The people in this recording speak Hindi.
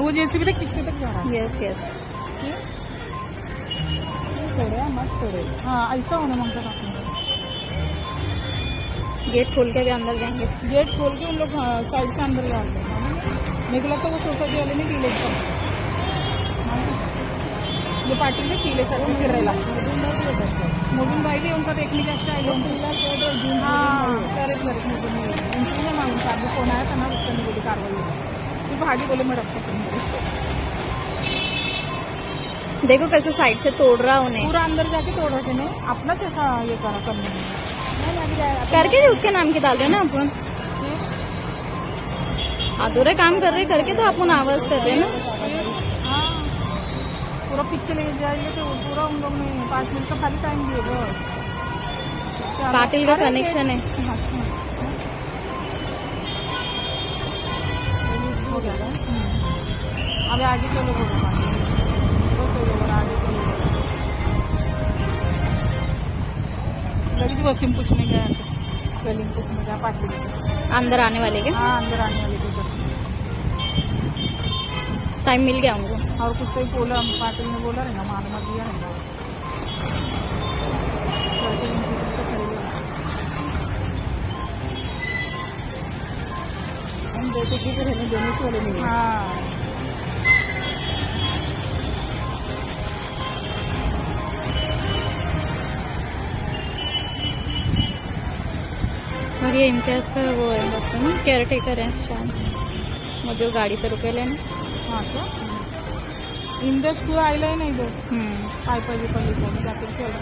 वो जेसीबी तक किसके तक जा रहा है। येस येस थोड़े मत थोड़े हाँ ऐसा होने माँगता था गेट खोल के भी अंदर जाएँगे। गेट खोल के उन लोग साइड से अंदर जा रहे हैं। मेरे को लगता है वो सोसायटी वाले ने किले का ये पार्टी ने किले का फिर रहेगा मोबिन भाई भी उनका देखने स्टाइल है। हाँ। करेक्ट करेक्ट मोबिन भाई मालूम था अभी फ़ोन आया था ना उसका नहीं बोली कार्रवाई। भागी बोले मैं रखता हूँ। देखो कैसे साइड से तोड़ रहा उन्हें। पूरा अंदर जाके तोड़ रखे ने अपना कैसा ये करा करने करके भी उसके नाम की डाल रहे ना अपन। अधूरे काम कर रहे करके तो अपन आवाज़ कर रहे हैं ना। हाँ। पूरा पिक्चर ले जाइए तो पूरा उन लोग ने पाँच मिनट का खाली टाइम दिए पाटिल का कनेक्शन है। हो। अभी आगे चलो बोलो वसीम पूछने गया तो गली में पूछने गया से। अंदर आने वाले के हाँ अंदर आने वाले को। टाइम मिल गया उनको और कुछ तो ही बोला पाटिल ने बोला रहेगा मालूम दिया रहेगा हैं। हम तो रहने देने के वाले नहीं हाँ और ये इम्तियाज़ का वो है बस ना केयर टेकर है शायद वो जो गाड़ी पे रुके लेने। हाँ क्या इंदस पूरा आइला ही नहीं दो हम्म। पाइपर भी पल्ली को जाके चल रहे हैं। काम